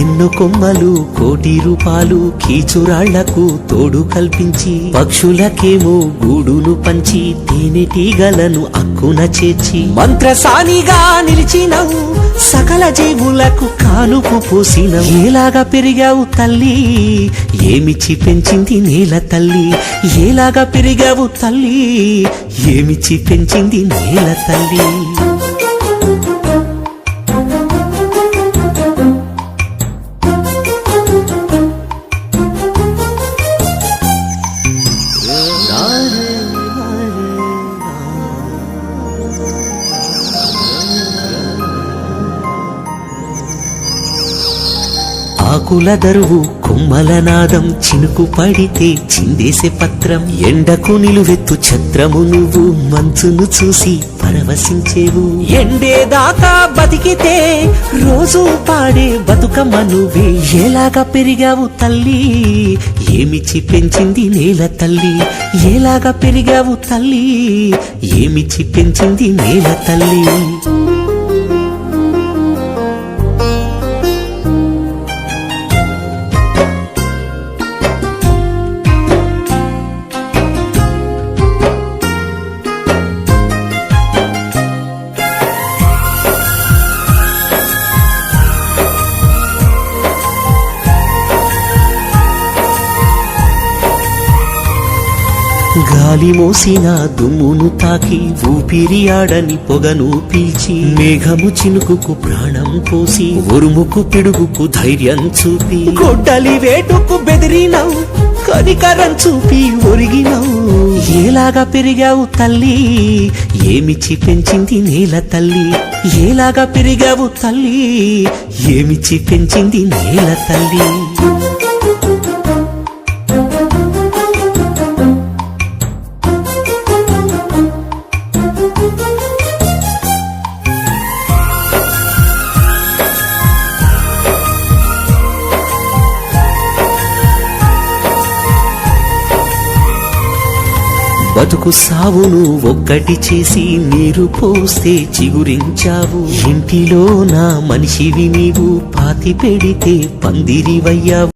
ఎన్నో కొమ్మలు కోటి రూపాలు కీచురాళ్ళకు తోడు కల్పించి పక్షులకేమో గూడును పంచి తేనెటీగలను అక్కున చేర్చి మంత్రసానిగా నిలిచినవు సకల జీవులకు కానుపు పోసిన ఏలాగా పెరిగావు తల్లి ఏమిచ్చి పెంచింది నేల తల్లి? ఏలాగా పెరిగావు తల్లి ఏమిచ్చి పెంచింది నేల తల్లి? ఆకుల దరువు కొమ్మల నాదం చినుకు పడితే చిందేసే పత్రం ఎండకు నిలువెత్తు ఛత్రము నువ్వు. మంచును చూసి పరవశించేవు. ఎండేదాకా బతికితే రోజు పాడే బతుకమ్మ నువ్వే ఎలాగా పెరిగావు తల్లి? ఏమిచ్చి పెంచింది నేల తల్లి? ఎలాగా పెరిగావు తల్లి? ఏమిచ్చి పెంచింది నేల తల్లి? గాలి మోసిన దుమ్మును తాకి ఊపిరి ఆడని పొగను పీల్చి మేఘము చినుకుకు ప్రాణం పోసి ఉరుముకు పిడుగుకు ధైర్యం చూపి గొడ్డలి వేటుకు బెదిరినవు కనికరం చూపి ఒరిగినవు. ఏలాగా పెరిగావు తల్లి ఏమిచ్చి పెంచింది నేల తల్లి? ఏలాగా పెరిగావు తల్లి ఏమిచ్చి పెంచింది నేల తల్లి? బతుకు సావును ఒక్కటి చేసి నీరు పోస్తే చిగురించావు. ఇంటిలో నా మనిషివి నీవు పాతి పెడితే పందిరివయ్యావు.